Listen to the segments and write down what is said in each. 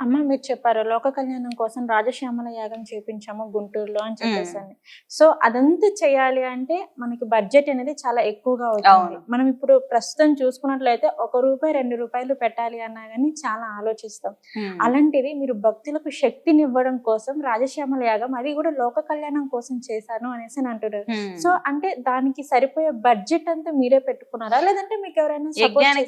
అమ్మ మీరు చెప్పారు లోక కళ్యాణం కోసం రాజశ్యామల యాగం చేపించాము గుంటూరులో అని చెప్పేసి సో అదంతా చేయాలి అంటే మనకి బడ్జెట్ అనేది చాలా ఎక్కువగా అవుతుంది. మనం ఇప్పుడు ప్రస్తుతం చూసుకున్నట్లయితే ఒక రూపాయి రెండు రూపాయలు పెట్టాలి అన్నా కానీ చాలా ఆలోచిస్తాం. అలాంటిది మీరు భక్తులకు శక్తిని ఇవ్వడం కోసం రాజశ్యామల యాగం అది కూడా లోక కళ్యాణం కోసం చేశాను అనేసి అని అంటున్నారు. సో అంటే దానికి సరిపోయే బడ్జెట్ అంతా మీరే పెట్టుకున్నారా? లేదంటే మీకు ఎవరైనా?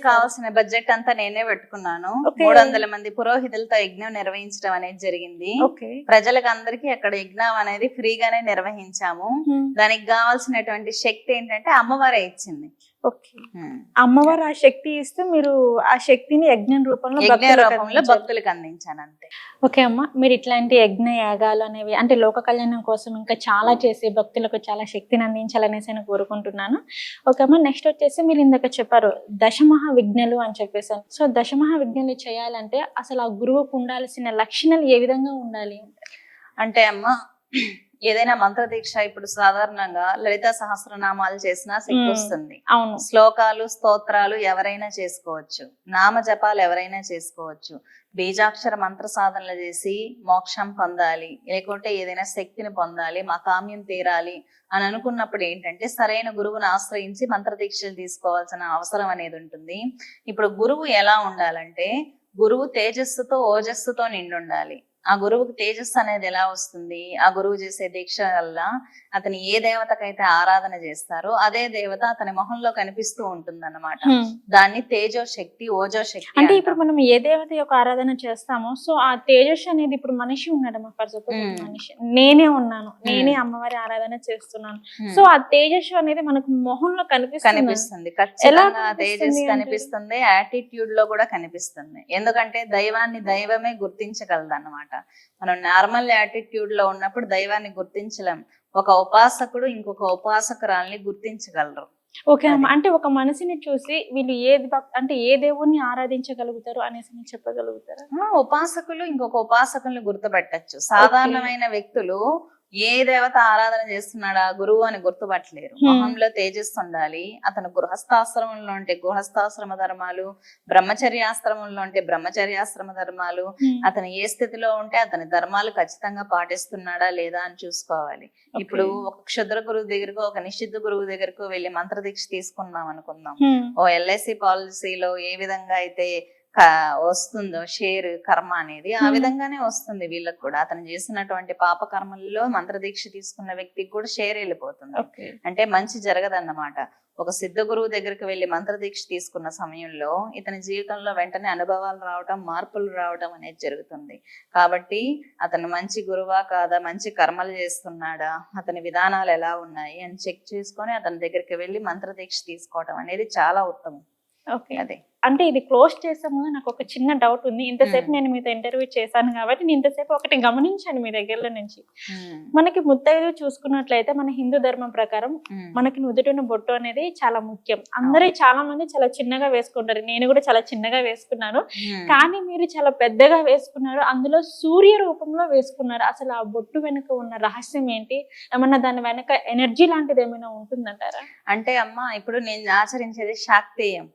కావాల్సిన బడ్జెట్ అంతా నేనే పెట్టుకున్నాను. మూడు వందల మంది పురోహితులతో యజ్ఞం నిర్వహించడం అనేది జరిగింది. ప్రజలకు అందరికీ అక్కడ యజ్ఞం అనేది ఫ్రీగానే నిర్వహించాము. దానికి కావాల్సినటువంటి శక్తి ఏంటంటే అమ్మవారే ఇచ్చింది. అమ్మవారు ఆ శక్తి ఇస్తే మీరు ఆ శక్తిని యజ్ఞం రూపంలో రూపంలో. భక్తులకు అందించాను అంతే ఓకే అమ్మ మీరు ఇట్లాంటి యజ్ఞ యాగాలు అనేవి అంటే లోక కళ్యాణం కోసం ఇంకా చాలా చేసి భక్తులకు చాలా శక్తిని అందించాలనేసి నేను కోరుకుంటున్నాను. ఓకే అమ్మ నెక్స్ట్ వచ్చేసి మీరు ఇందాక చెప్పారు దశమహా విఘ్నలు అని. చెప్పేసాను సో దశమహా విఘ్నలు చేయాలంటే అసలు ఆ గురువుకు ఉండాల్సిన లక్షణాలు ఏ విధంగా ఉండాలి? అంటే అమ్మ ఏదైనా మంత్ర దీక్ష ఇప్పుడు సాధారణంగా లలిత సహస్రనామాలు చేసినా శక్తి. వస్తుంది అవును. శ్లోకాలు స్తోత్రాలు ఎవరైనా చేసుకోవచ్చు. నామ జపాలు ఎవరైనా చేసుకోవచ్చు. బీజాక్షర మంత్ర సాధనలు చేసి మోక్షం పొందాలి లేకుంటే ఏదైనా శక్తిని పొందాలి మా కామ్యం తీరాలి అని అనుకున్నప్పుడు ఏంటంటే సరైన గురువుని ఆశ్రయించి మంత్ర దీక్షలు తీసుకోవాల్సిన అవసరం అనేది ఉంటుంది. ఇప్పుడు గురువు ఎలా ఉండాలంటే గురువు తేజస్సుతో ఓజస్సుతో నిండి ఉండాలి ఆ గురువుకి తేజస్సు అనేది ఎలా వస్తుంది? ఆ గురువు చేసే దీక్ష వల్ల అతను ఏ దేవతకైతే ఆరాధన చేస్తారో అదే దేవత అతని మొహంలో కనిపిస్తూ ఉంటుంది అన్నమాట Hmm. దాన్ని తేజో శక్తి ఓజో శక్తి అంటే. ఇప్పుడు మనం ఏ దేవత యొక్క ఆరాధన చేస్తామో సో ఆ తేజస్ అనేది ఇప్పుడు మనిషి ఉన్నాడమ్మా ఫర్ సపోజ్. మనిషి. నేనే ఉన్నాను. నేనే అమ్మవారి ఆరాధన చేస్తున్నాను. సో ఆ తేజస్సు అనేది మనకు మొహంలో కనిపిస్తుంది. కనిపిస్తుంది. ఖచ్చితంగా కనిపిస్తుంది తేజస్ అంటే? కనిపిస్తుంది. యాటిట్యూడ్లో కూడా కనిపిస్తుంది. ఎందుకంటే దైవాన్ని దైవమే గుర్తించగలదు అన్నమాట. మనం నార్మల్ యాటిట్యూడ్లో ఉన్నప్పుడు దైవాన్ని గుర్తించలేం. ఒక ఉపాసకుడు ఇంకొక ఉపాసకురాల్ని గుర్తించగలరు. ఓకే. అంటే ఒక మనిషిని చూసి వీళ్ళు ఏది భక్- అంటే ఏ దేవుణ్ణి ఆరాధించగలుగుతారు అనేసి మీరు చెప్పగలుగుతారా? ఉపాసకులు ఇంకొక ఉపాసకుల్ని గుర్తుపట్టచ్చు. సాధారణమైన వ్యక్తులు ఏ దేవత ఆరాధన చేస్తున్నాడా? గురువు అని గుర్తుపట్టలేరు. మొహంలో తేజస్సు ఉండాలి. అతను గృహస్థాశ్రమంలో ఉంటే గృహస్థాశ్రమ ధర్మాలు బ్రహ్మచర్యాశ్రమంలో ఉంటే బ్రహ్మచర్యాశ్రమ ధర్మాలు. అతను ఏ స్థితిలో ఉంటే అతని ధర్మాలు ఖచ్చితంగా పాటిస్తున్నాడా లేదా అని చూసుకోవాలి. ఇప్పుడు ఒక క్షుద్ర గురువు దగ్గరకు ఒక నిషిద్ధ గురువు దగ్గరకు వెళ్ళి మంత్ర దీక్ష తీసుకున్నాం అనుకుందాం. ఓ ఎల్ఐసి పాలసీలో ఏ విధంగా అయితే వస్తుందో షేర్ కర్మ అనేది ఆ. విధంగానే వస్తుంది వీళ్ళకి కూడా. అతను చేసినటువంటి పాప కర్మల్లో మంత్ర దీక్ష తీసుకున్న వ్యక్తికి కూడా షేర్ వెళ్ళిపోతుంది. అంటే మంచి జరగదన్నమాట. ఒక సిద్ధ గురువు దగ్గరికి వెళ్ళి మంత్ర దీక్ష తీసుకున్న సమయంలో ఇతని జీవితంలో వెంటనే అనుభవాలు రావటం మార్పులు రావటం అనేది జరుగుతుంది. కాబట్టి అతను మంచి గురువా కాదా మంచి కర్మలు చేస్తున్నాడా అతని విధానాలు ఎలా ఉన్నాయి అని చెక్ చేసుకొని అతని దగ్గరికి వెళ్ళి మంత్ర దీక్ష తీసుకోవటం అనేది చాలా ఉత్తమం. ఓకే. అదే. అంటే ఇది క్లోజ్ చేసే ముందు నాకు ఒక చిన్న డౌట్ ఉంది. ఇంతసేపు. నేను మీతో ఇంటర్వ్యూ చేశాను కాబట్టి నేను ఇంతసేపు ఒకటి గమనించాను మీ దగ్గరలో నుంచి. మనకి ముత్తైదు చూసుకున్నట్లయితే మన హిందూ ధర్మం ప్రకారం మనకి నుదుటిన బొట్టు అనేది చాలా ముఖ్యం. అందరూ చాలా మంది చాలా చిన్నగా వేసుకుంటారు. నేను కూడా చాలా చిన్నగా వేసుకున్నాను. కానీ మీరు చాలా పెద్దగా వేసుకున్నారు. అందులో సూర్య రూపంలో వేసుకున్నారు. అసలు ఆ బొట్టు వెనుక ఉన్న రహస్యం ఏంటి? ఏమన్నా దాని వెనక ఎనర్జీ లాంటిది ఏమైనా ఉంటుందంటారా? అంటే అమ్మ ఇప్పుడు నేను ఆచరించేది శాక్తేయం.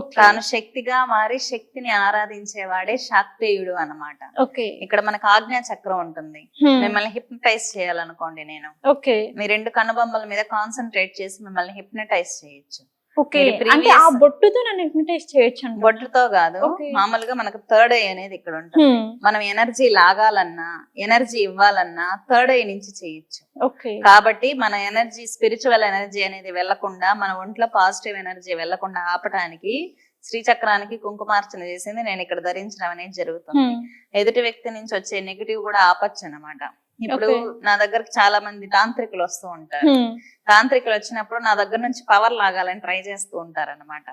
తాను శక్తిగా మారి శక్తిని ఆరాధించేవాడే శాక్తేయుడు అన్నమాట. ఓకే. ఇక్కడ మనకు ఆజ్ఞా చక్రం ఉంటుంది. మిమ్మల్ని హిప్నటైజ్ చేయాలనుకోండి నేను. ఓకే. మీ రెండు కనుబొమ్మల మీద కాన్సన్ట్రేట్ చేసి మిమ్మల్ని హిప్నటైజ్ చేయొచ్చు. ఓకే. అంటే ఆ బొట్టుతో నన్ను హిప్నటైజ్ చేయొచ్చు బొట్టుతో కాదు. మామూలుగా మనకు థర్డ్ ఐ అనేది ఇక్కడ ఉంటుంది. మనం ఎనర్జీ లాగాలన్నా ఎనర్జీ ఇవ్వాలన్నా థర్డ్ ఐ నుంచి చేయొచ్చు. కాబట్టి మన ఎనర్జీ స్పిరిచువల్ ఎనర్జీ అనేది వెళ్ళకుండా మన ఒంట్లో పాజిటివ్ ఎనర్జీ వెళ్ళకుండా ఆపటానికి శ్రీచక్రానికి కుంకుమార్చన చేసింది నేను ఇక్కడ ధరించడం అనేది జరుగుతుంది. ఎదుటి వ్యక్తి నుంచి వచ్చే నెగిటివ్ కూడా ఆపచ్చు అన్నమాట ఇప్పుడు. నా దగ్గరకు చాలా మంది తాంత్రికులు వస్తూ ఉంటారు. తాంత్రికులు వచ్చినప్పుడు నా దగ్గర నుంచి పవర్ లాగాలని ట్రై చేస్తూ ఉంటారు అనమాట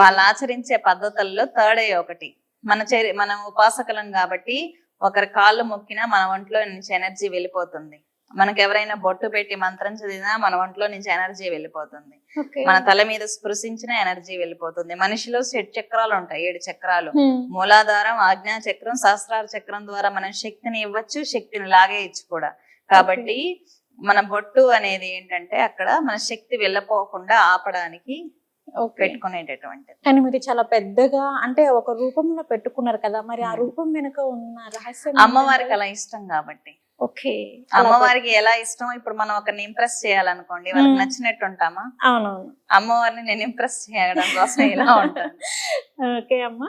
వాళ్ళు ఆచరించే పద్ధతుల్లో థర్డ్ ఏ ఒకటి. మన చరి మనం ఉపాసకులం కాబట్టి ఒకరి కాళ్ళు మొక్కినా మన ఒంట్లో నుంచి ఎనర్జీ వెళ్ళిపోతుంది. మనకి ఎవరైనా బొట్టు పెట్టి మంత్రం చదివినా మన ఒంట్లో నుంచి ఎనర్జీ వెళ్ళిపోతుంది. మన తల మీద స్పృశించిన ఎనర్జీ వెళ్ళిపోతుంది. మనిషిలో సెట్ చక్రాలు ఉంటాయి ఏడు చక్రాలు. మూలాధారం ఆజ్ఞా చక్రం సహస్రార చక్రం ద్వారా మనం శక్తిని ఇవ్వచ్చు శక్తిని లాగేయచ్చు కూడా. కాబట్టి మన బొట్టు అనేది ఏంటంటే అక్కడ మన శక్తి వెళ్ళపోకుండా ఆపడానికి కానీ మీరు చాలా పెద్దగా అంటే ఒక రూపంలో పెట్టుకున్నారు కదా మరి ఆ. రూపం వెనుక ఉన్న రహస్యం అమ్మవారికి? అలా ఇష్టం కాబట్టి. ఓకే. అమ్మవారికి ఎలా ఇష్టం? ఇప్పుడు మనం ఒకరిని ఇంప్రెస్ చేయాలనుకోండి వాళ్ళకి. నచ్చినట్టు ఉంటామా అవునవును. అమ్మవారిని నేను ఇంప్రెస్ చేయడం కోసం ఇలా ఉంటాను. ఓకే అమ్మ.